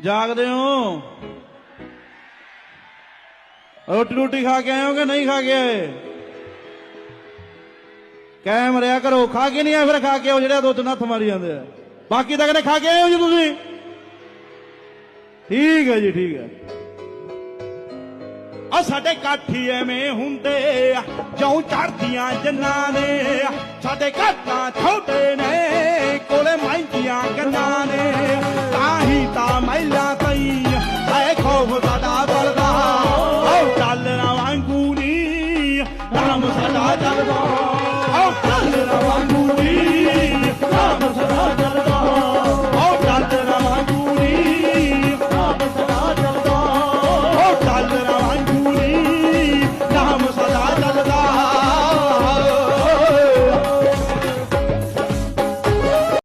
ਜਾਗਦੇ ਹੋ? ਰੋਟੀ ਰੋਟੀ ਖਾ ਕੇ ਆਏ ਹੋ ਕਿ ਨਹੀਂ ਖਾ ਕੇ ਆਏ? ਕਾਇਮ ਰਿਆ ਕਰੋ। ਖਾ ਕੇ ਨਹੀਂ ਆਏ, ਫਿਰ ਖਾ ਕੇ ਆਓ, ਜਿਹੜੇ ਦੋ ਤਿੰਨ ਹੱਥ ਮਾਰੀ ਜਾਂਦੇ ਆ। ਬਾਕੀ ਤਾਂ ਕਹਿੰਦੇ ਖਾ ਕੇ ਆਏ ਹੋ ਜੀ ਤੁਸੀਂ? ਠੀਕ ਹੈ ਜੀ, ਠੀਕ ਹੈ। ਆ ਸਾਡੇ ਕਾਠੀ ਐਵੇਂ ਹੁੰਦੇ ਆ, ਜਉ ਚੜਦੀਆਂ ਜੰਨਾਂ ਦੇ ਸਾਡੇ ਘਾਟਾਂ ਛੋਟੇ ਨੇ نعم صلعة الغار